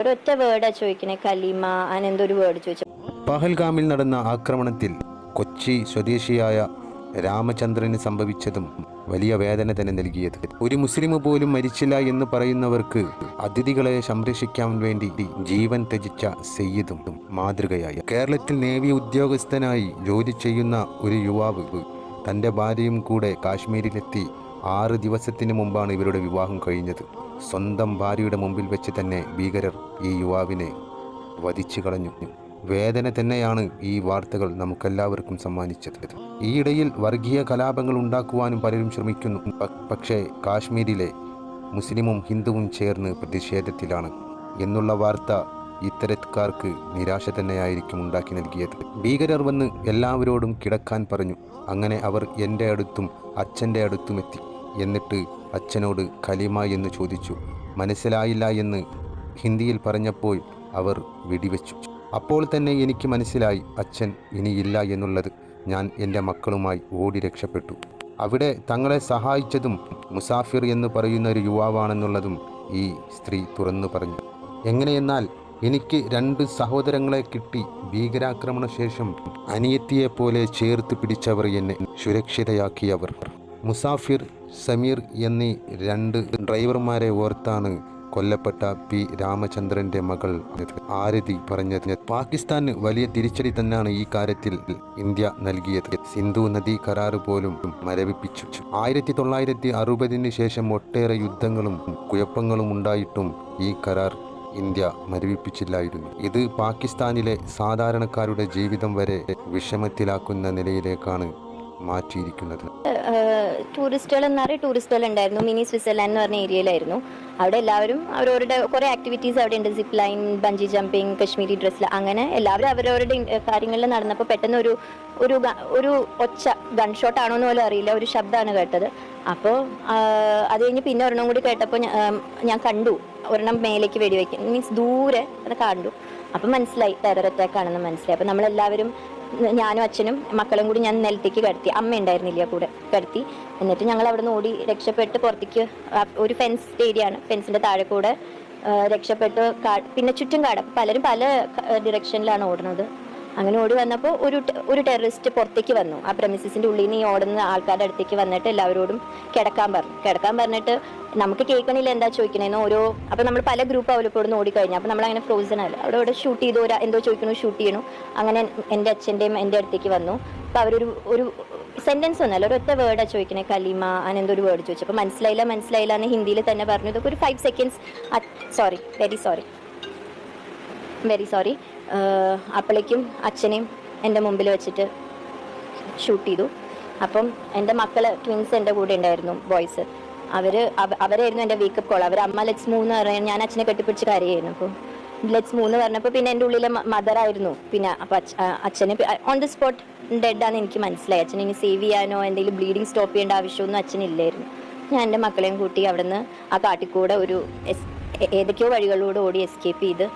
ഒരൊറ്റ വേർഡാ ചോദിക്കണേ കലിമ അങ്ങനെ എന്തോ ഒരു വേർഡ് ചോദിച്ചു. പഹൽഗാമിൽ നടന്ന ആക്രമണത്തിൽ കൊച്ചി സ്വദേശിയായ രാമചന്ദ്രന് സംഭവിച്ചതും വലിയ വേദന തന്നെ നൽകിയത്. ഒരു മുസ്ലിം പോലും മരിച്ചില്ല എന്ന് പറയുന്നവർക്ക് അതിഥികളെ സംരക്ഷിക്കാൻ വേണ്ടി ജീവൻ ത്യജിച്ച സെയ്യിദും മാതൃകയായി. കേരളത്തിൽ നേവി ഉദ്യോഗസ്ഥനായി ജോലി ചെയ്യുന്ന ഒരു യുവാവ് തന്റെ ഭാര്യയും കൂടെ കാശ്മീരിലെത്തി ആറ് ദിവസത്തിന് മുമ്പാണ് ഇവരുടെ വിവാഹം കഴിഞ്ഞത്. സ്വന്തം ഭാര്യയുടെ മുമ്പിൽ വെച്ച് തന്നെ ഭീകരർ ഈ യുവാവിനെ വധിച്ചു കളഞ്ഞു. വേദന തന്നെയാണ് ഈ വാർത്തകൾ നമുക്കെല്ലാവർക്കും സമ്മാനിച്ചത്. ഈയിടയിൽ വർഗീയ കലാപങ്ങൾ ഉണ്ടാക്കുവാനും പലരും ശ്രമിക്കുന്നു. പക്ഷേ കാശ്മീരിലെ മുസ്ലിമും ഹിന്ദുവും ചേർന്ന് പ്രതിഷേധത്തിലാണ് എന്നുള്ള വാർത്ത ഇത്തരക്കാർക്ക് നിരാശ തന്നെയായിരിക്കും ഉണ്ടാക്കി നൽകിയത്. ഭീകരർ വന്ന് എല്ലാവരോടും കിടക്കാൻ പറഞ്ഞു. അങ്ങനെ അവർ എന്റെ അടുത്തും അച്ഛന്റെ അടുത്തും എത്തി. എന്നിട്ട് അച്ഛനോട് കലിമ എന്ന് ചോദിച്ചു. മനസ്സിലായില്ല എന്ന് ഹിന്ദിയിൽ പറഞ്ഞപ്പോൾ അവർ വെടിവെച്ചു. അപ്പോൾ തന്നെ എനിക്ക് മനസ്സിലായി അച്ഛൻ ഇനിയില്ല എന്നുള്ളത്. ഞാൻ എന്റെ മക്കളുമായി ഓടി രക്ഷപ്പെട്ടു. അവിടെ തങ്ങളെ സഹായിച്ചതും മുസാഫിർ എന്ന് പറയുന്ന ഒരു യുവാവാണെന്നുള്ളതും ഈ സ്ത്രീ തുറന്നു പറഞ്ഞു. എങ്ങനെയെന്നാൽ എനിക്ക് രണ്ട് സഹോദരങ്ങളെ കിട്ടി. ഭീകരാക്രമണ ശേഷം അനിയത്തിയെപ്പോലെ ചേർത്ത് പിടിച്ചവർ എന്നെ സുരക്ഷിതയാക്കിയവർ. മുസാഫിർ സമീർ എന്നീ രണ്ട് ഡ്രൈവർമാരെ ഓർത്താണ് കൊല്ലപ്പെട്ട പി. രാമചന്ദ്രന്റെ മകൾ. ആരതി പറഞ്ഞത് പാകിസ്ഥാന് വലിയ തിരിച്ചടി തന്നെയാണ് ഈ കാര്യത്തിൽ ഇന്ത്യ നൽകിയത്. സിന്ധു നദി കരാറ് പോലും മരവിപ്പിച്ചു. ആയിരത്തി തൊള്ളായിരത്തി അറുപതിന് ശേഷം ഒട്ടേറെ യുദ്ധങ്ങളും കുഴപ്പങ്ങളും ഉണ്ടായിട്ടും ഈ കരാർ ഇന്ത്യ മരവിപ്പിച്ചില്ലായിരുന്നു. ഇത് പാകിസ്ഥാനിലെ സാധാരണക്കാരുടെ ജീവിതം വരെ വിഷമത്തിലാക്കുന്ന നിലയിലേക്കാണ് മാറ്റിയിരിക്കുന്നത്. ടൂറിസ്റ്റുകൾ എന്ന് പറയുക ടൂറിസ്റ്റുകൾ ഉണ്ടായിരുന്നു മിനി സ്വിറ്റ്സർലാൻഡ് എന്ന് പറഞ്ഞ ഏരിയയിലായിരുന്നു. അവിടെ എല്ലാവരും അവരവരുടെ കുറേ ആക്ടിവിറ്റീസ് അവിടെ ഉണ്ട്. Zip line bungee jumping Kashmiri ഡ്രസ്സിൽ അങ്ങനെ എല്ലാവരും അവരവരുടെ കാര്യങ്ങളിൽ നടന്നപ്പോൾ പെട്ടെന്ന് ഒരു ഒരു ഒരു ഒച്ച ഗൺഷോട്ട് ആണോ എന്ന് പോലും അറിയില്ല. ഒരു ശബ്ദമാണ് കേട്ടത്. അപ്പോൾ അത് കഴിഞ്ഞ് പിന്നെ ഒരെണ്ണം കൂടി കേട്ടപ്പോൾ ഞാൻ കണ്ടു. ഒരെണ്ണം മേലേക്ക് വെടിവെക്കും. മീൻസ് ദൂരെ അത് കണ്ടു. അപ്പം മനസ്സിലായി ടെറർ അറ്റാക്ക് ആണെന്ന് മനസ്സിലായി. അപ്പം നമ്മളെല്ലാവരും ഞാനും അച്ഛനും മക്കളും കൂടി ഞാൻ നിലത്തേക്ക് കടത്തി. അമ്മ ഉണ്ടായിരുന്നില്ല കൂടെ കടത്തി. എന്നിട്ട് ഞങ്ങൾ അവിടെ നിന്ന് ഓടി രക്ഷപ്പെട്ട് പുറത്തേക്ക് ഒരു ഫെൻസ് ഏരിയ ആണ്. ഫെൻസിന്റെ താഴെ കൂടെ രക്ഷപ്പെട്ട് പിന്നെ ചുറ്റും കാട് പലരും പല ഡിറക്ഷനിലാണ് ഓടുന്നത്. അങ്ങനെ ഓടി വന്നപ്പോൾ ഒരു ഒരു ടെററിസ്റ്റ് പുറത്തേക്ക് വന്നു. ആ പ്രമിസിന്റെ ഉള്ളിൽ നിന്ന് ഈ ഓടുന്ന ആൾക്കാരുടെ അടുത്തേക്ക് വന്നിട്ട് എല്ലാവരോടും കിടക്കാൻ പറഞ്ഞു. കിടക്കാൻ പറഞ്ഞിട്ട് നമുക്ക് കേൾക്കണില്ല എന്താ ചോദിക്കണേന്ന്? ഓരോ അപ്പൊ നമ്മൾ പല ഗ്രൂപ്പ് അവലിപ്പോൾ ഇവിടുന്ന് ഓടിക്കഴിഞ്ഞു. അപ്പൊ നമ്മൾ അങ്ങനെ ഫ്രോസൺ അല്ല അവിടെ ഇവിടെ ഷൂട്ട് ചെയ്തു. ഒരു എന്തോ ചോദിക്കണു ഷൂട്ട് ചെയ്യണു. അങ്ങനെ എന്റെ അച്ഛന്റെയും എന്റെ അടുത്തേക്ക് വന്നു. അപ്പോൾ അവരൊരു ഒരു സെന്റൻസ് ഒന്നല്ല ഒറ്റ വേർഡാ ചോദിക്കണേ. കലിമ അങ്ങനെ എന്തോ ഒരു വേർഡ് ചോദിച്ചു. അപ്പൊ മനസ്സിലായില്ല മനസ്സിലായില്ല എന്ന് ഹിന്ദിയിൽ തന്നെ പറഞ്ഞു. ഇതൊക്കെ ഒരു five seconds sorry very sorry very sorry അപ്പോഴേക്കും അച്ഛനെയും എന്റെ മുമ്പിൽ വെച്ചിട്ട് ഷൂട്ട് ചെയ്തു. അപ്പം എന്റെ മക്കൾ ട്വിൻസ് എന്റെ കൂടെ ഉണ്ടായിരുന്നു ബോയ്സ് അവർ അവരായിരുന്നു എന്റെ വീക്കപ്പ് കോൾ അവർ അമ്മ ലെറ്റ്സ് മൂന്ന് പറയാൻ ഞാൻ അച്ഛനെ കെട്ടിപ്പിടിച്ച് കരയായിരുന്നു. അപ്പോൾ ലെറ്റ്സ് മൂന്ന് പറഞ്ഞപ്പോൾ പിന്നെ എന്റെ ഉള്ളിലെ മദറായിരുന്നു പിന്നെ അപ്പം അച്ഛനെ ഓൺ ദി സ്പോട്ട് ഡെഡാന്ന് എനിക്ക് മനസ്സിലായി. അച്ഛനെ ഇനി സേവ് ചെയ്യാനോ എന്തെങ്കിലും ബ്ലീഡിങ് സ്റ്റോപ്പ് ചെയ്യേണ്ട ആവശ്യമൊന്നും അച്ഛനില്ലായിരുന്നു ഞാൻ എന്റെ മക്കളെയും കൂട്ടി അവിടുന്ന് ആ കാട്ടിക്കൂടെ ഒരു എസ് ഏതൊക്കെയോ വഴികളിലൂടെ ഓടി എസ്കേപ്പ് ചെയ്ത്